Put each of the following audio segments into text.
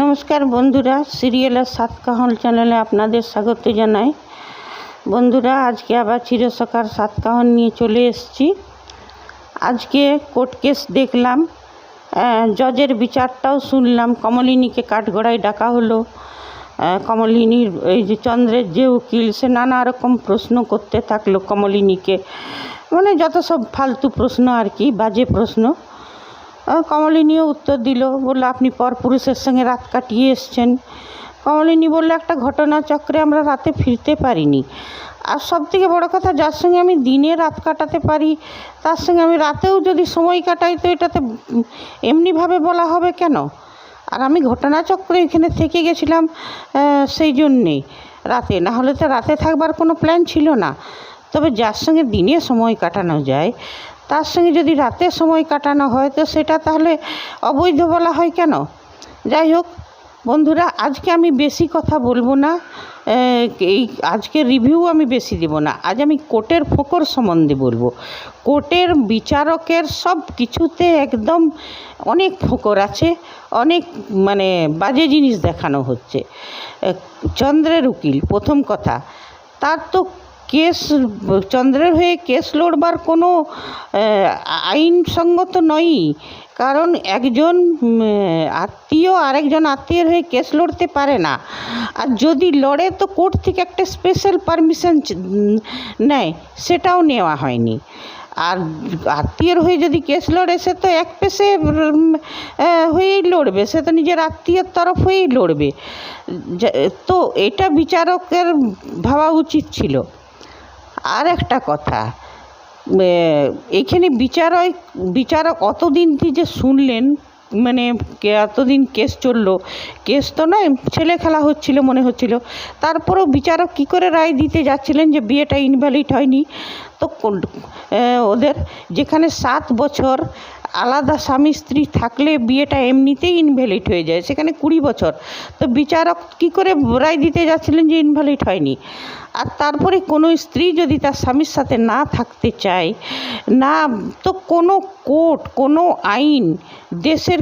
নমস্কার বন্ধুরা, সিরিয়ালের সাত কাহন চ্যানেলে আপনাদের স্বাগত জানাই। বন্ধুরা, আজকে আবার চিরসকার সাত কাহন নিয়ে চলে এসেছি। আজকে কোর্ট কেস দেখলাম জজের বিচারটাও শুনলাম, কমলিনীকে কাঠগড়ায় ডাকা হলো। কমলিনীর এই যে চন্দ্রের যে উকিল, সে নানা রকম প্রশ্ন করতে থাকল কমলিনীকে। মানে যত সব ফালতু প্রশ্ন আর কি, বাজে প্রশ্ন। কমলিনীও উত্তর দিল, বলল, আপনি পরপুরুষের সঙ্গে রাত কাটিয়ে এসছেন। কমলিনী বলল, একটা ঘটনা চক্রে আমরা রাতে ফিরতে পারিনি। আর সব থেকে বড়ো কথা, যার সঙ্গে আমি দিনে রাত কাটাতে পারি, তার সঙ্গে আমি রাতেও যদি সময় কাটাই, তো এটাতে এমনিভাবে বলা হবে কেন? আর আমি ঘটনাচক্রে এখানে থেকে গেছিলাম সেই জন্যেই রাতে। না হলে তো রাতে থাকবার কোনো প্ল্যান ছিল না। তবে যার সঙ্গে দিনে সময় কাটানো যায় তার সঙ্গে যদি রাতে সময় কাটানো হয়, তো সেটা তাহলে অবৈধ বলা হয় কেন? যাই হোক, বন্ধুরা, আজকে আমি বেশি কথা বলব না। এই আজকে রিভিউ আমি বেশি দেব না। আজ আমি কোর্টের ফোকর সম্বন্ধে বলব। কোর্টের বিচারকের সব কিছুতে একদম অনেক ফোকর আছে, অনেক মানে বাজে জিনিস দেখানো হচ্ছে। চন্দ্রের উকিল, প্রথম কথা। তার তো কেস, চন্দ্রের হয়ে কেস লড়বার কোনো আইনসঙ্গত নয়ই। কারণ একজন আত্মীয় আরেকজন আত্মীয়ের হয়ে কেস লড়তে পারে না। আর যদি লড়ে তো কোর্ট থেকে একটা স্পেশাল পারমিশন নেয়, সেটাও নেওয়া হয়নি। আর আত্মীয়ের হয়ে যদি কেস লড়ে, সে তো এক পেশে হয়েই লড়বে। সে তো নিজের আত্মীয়ের তরফ হয়েই লড়বে। তো এটা বিচারকের ভাবা উচিত ছিল। আর একটা কথা এখানে বিচারক বিচারক অতদিন যে শুনলেন? মানে এতদিন কেস চলল? কেস তো নয়, ছেলে খেলা হচ্ছিল, মনে হচ্ছিল। তারপরেও বিচারক কি করে রায় দিতে যাচ্ছিলেন যে বিয়েটা ইনভ্যালিড হয়নি? তো ওদের যেখানে সাত বছর আলাদা স্বামী স্ত্রী থাকলে বিয়েটা এমনিতেই ইনভ্যালিড হয়ে যায়। সেখানে কুড়ি বছর। তো বিচারক কী করে রায় দিতে যাচ্ছিলেন যে ইনভ্যালিড হয়নি? আর তারপরে কোনো স্ত্রী যদি তার স্বামীর সাথে না থাকতে চায়, না, তো কোনো কোর্ট, কোনো আইন, দেশের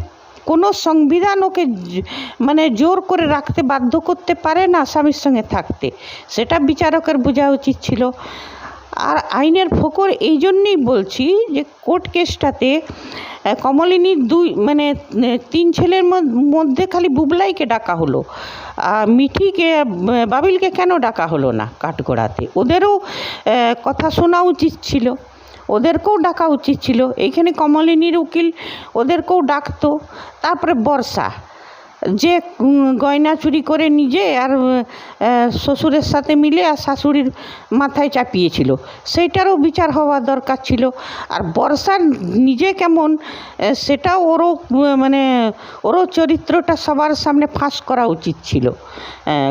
কোনো সংবিধান ওকে মানে জোর করে রাখতে বাধ্য করতে পারে না স্বামীর সঙ্গে থাকতে? সেটা বিচারকের বোঝা উচিত ছিল। আর আইনের ফোকর এই জন্যেই বলছি যে কোর্ট কেসটাতে কমলিনীর দুই মানে তিন ছেলের মধ্যে খালি বুবলাইকে ডাকা হলো। আর মিঠিকে বাবিলকে কেন ডাকা হলো না কাঠগোড়াতে? ওদেরও কথা শোনা উচিত ছিল। ওদেরকেও ডাকা উচিত ছিল। এইখানে কমলিনীর উকিল ওদেরকেও ডাকতো। তারপরে বর্ষা। যে গয়না চুরি করে নিজে আর শ্বশুরের সাথে মিলে আর শাশুড়ির মাথায় চাপিয়েছিল। সেইটারও বিচার হওয়া দরকার ছিল। আর বর্ষার নিজে কেমন সেটাও ওরও মানে ওরও চরিত্রটা সবার সামনে ফাঁস করা উচিত ছিল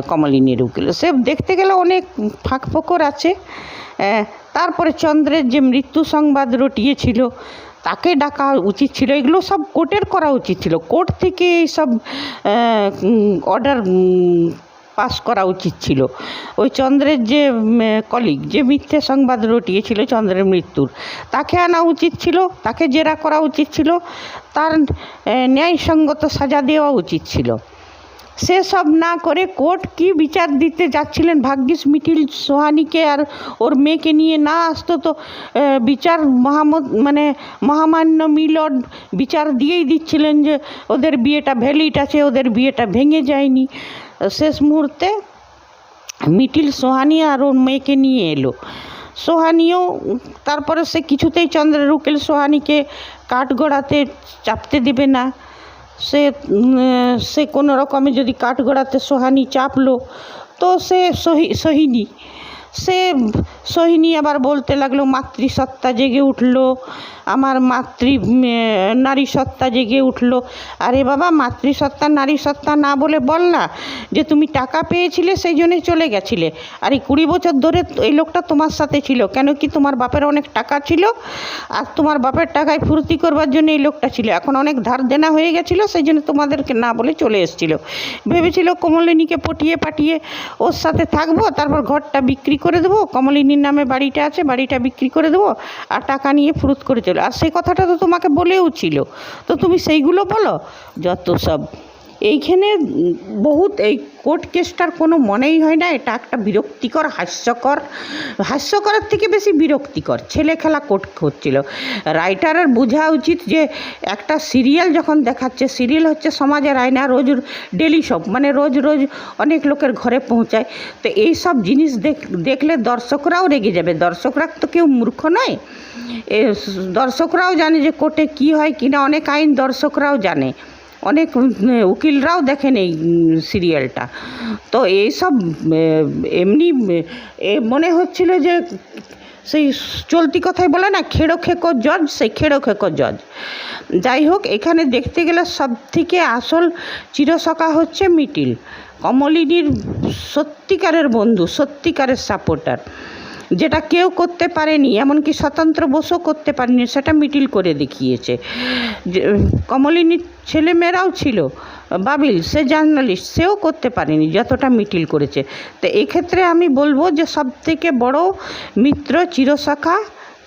কমলিনীর উকিল সে দেখতে গেলে অনেক ফাঁক ফোকর আছে। তারপরে চন্দ্রের যে মৃত্যু সংবাদ রটিয়েছিল তাকে ডাকা উচিত ছিল, এগুলো সব কোর্টের করা উচিত ছিল। কোর্ট থেকে সব অর্ডার পাস করা উচিত ছিল। ওই চন্দ্রের যে কলিগ যে মিথ্যে সংবাদ রটিয়েছিল চন্দ্রের মৃত্যুর, তাকে আনা উচিত ছিল, তাকে জেরা করা উচিত ছিল, তার ন্যায়সঙ্গত সাজা দেওয়া উচিত ছিল। সেসব না করে কোর্ট কি বিচার দিতে যাচ্ছিলেন? ভাগ্যিস মিঠিল সোহানিকে আর ওর মেয়েকে নিয়ে না আসতো তো বিচার মহামদ মানে মহামান্য মিলন বিচার দিয়েই দিচ্ছিলেন যে ওদের বিয়েটা ভ্যালিড আছে, ওদের বিয়েটা ভেঙে যায়নি। শেষ মুহূর্তে মিটিল সোহানি আর ওর মেয়েকে নিয়ে এলো। সোহানিও, তারপরে সে কিছুতেই চন্দ্রের উকিল সোহানিকে কাঠগড়াতে চাপতে দেবে না। সে উম, সে কোনো রকমে যদি কাঠগড়াতে সোহানি চাপলো তো সে সহি সহিনী। সে সোহিনী আবার বলতে লাগল, মাতৃসত্তা জেগে উঠল, আমার মাতৃ নারী সত্তা জেগে উঠল। আরে বাবা, মাতৃসত্তা নারী সত্তা না বলে বল না যে তুমি টাকা পেয়েছিলে, সেই জন্যে চলে গেছিলে। আর এই কুড়ি বছর ধরে এই লোকটা তোমার সাথে ছিল, কেন কি তোমার বাপের অনেক টাকা ছিল? আর তোমার বাপের টাকায় ফুর্তি করবার জন্য এই লোকটা ছিল। এখন অনেক ধার দেনা হয়ে গেছিল, সেই জন্য তোমাদেরকে না বলে চলে এসেছিল। ভেবেছিল কমলিনীকে পটিয়ে পাঠিয়ে ওর সাথে থাকব, তারপর ঘরটা বিক্রি করে দেবো? কমলিনীর নামে বাড়িটা আছে, বাড়িটা বিক্রি করে দেবো আর টাকা নিয়ে ফুরুত করে চলো। আর সেই কথাটা তো তোমাকে বলেও ছিল। তো তুমি সেইগুলো বলো, যত সব এইখানে বহুত এই কোর্ট কেসটার কোনো মনেই হয় না, এটা একটা বিরক্তিকর, হাস্যকর, হাস্যকরের থেকে বেশি বিরক্তিকর। ছেলে খেলা কোর্ট হচ্ছিল। রাইটারের বোঝা উচিত যে একটা সিরিয়াল যখন দেখাচ্ছে, সিরিয়াল হচ্ছে সমাজের আয়না, রোজ ডেলি সব মানে রোজ রোজ অনেক লোকের ঘরে পৌঁছায়। তো এই সব জিনিস দেখ- দেখলে দর্শকরাও রেগে যাবে। দর্শকরা তো কেউ মূর্খ নয়। দর্শকরাও জানে যে কোর্টে কী হয় কি না অনেক আইন দর্শকরাও জানে। অনেক উকিলরাও দেখেন এই সিরিয়ালটা। তো এইসব এমনি মনে হচ্ছিল যে সেই চলতি কথায় বলে না, খেড়ো খেকো জজ, সেই খেড়ো খেকো জজ। যাই হোক, এখানে দেখতে গেলে সব থেকে আসল চিরসকা হচ্ছে মিটিল। কমলিনীর সত্যিকারের বন্ধু, সত্যিকারের সাপোর্টার। যেটা কেউ করতে পারেনি, এমনকি স্বতন্ত্র বসও করতে পারেনি, সেটা মিটিল করে দেখিয়েছে। কমলিনীর ছেলেমেয়েরাও ছিল। বাবিল, সে জার্নালিস্ট, সেও করতে পারেনি, যতটা মিটিল করেছে। তো এক্ষেত্রে আমি বলব যে সব থেকে বড় মিত্র চিরসখা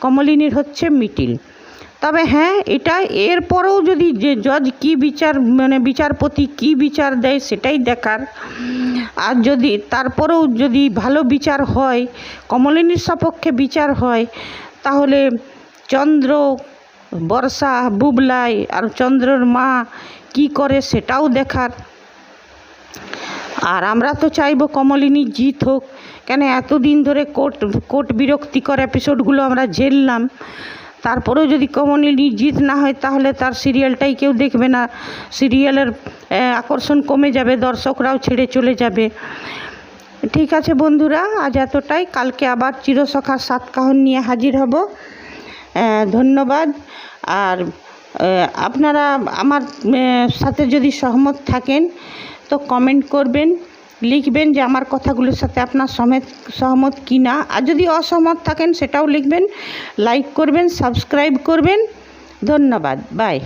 কমলিনীর হচ্ছে মিটিল। তবে হ্যাঁ এটা এরপরেও যদি যে জজ কি বিচার মানে বিচারপতি কি বিচার দেয় সেটাই দেখার। আর যদি তারপরেও যদি ভালো বিচার হয়, কমলিনীর সপক্ষে বিচার হয়, তাহলে চন্দ্র, বর্ষা, বুবলাই আর চন্দ্রর মা কি করে সেটাও দেখার। আর আমরা তো চাইব কমলিনী জিত হোক। কেন এতদিন ধরে কোর্ট কোর্ট বিরক্তিকর এপিসোডগুলো আমরা ঝেললাম। তারপরেও যদি কমলিনী জিত না হয়, তাহলে তার সিরিয়ালটাই কেউ দেখবে না। সিরিয়ালের আকর্ষণ কমে যাবে, দর্শকরাও ছেড়ে চলে যাবে। ঠিক আছে বন্ধুরা, আজ এতটাই। কালকে আবার চিরসখার সাতকাহন নিয়ে হাজির হব। ধন্যবাদ। আর আপনারা আমার সাথে যদি সহমত থাকেন, তো কমেন্ট করবেন। লিখবেন যে আমার কথাগুলোর সাথে আপনার সমেত সহমত কি না। আর যদি অসহমত থাকেন সেটাও লিখবেন লাইক করবেন সাবস্ক্রাইব করবেন। ধন্যবাদ বাই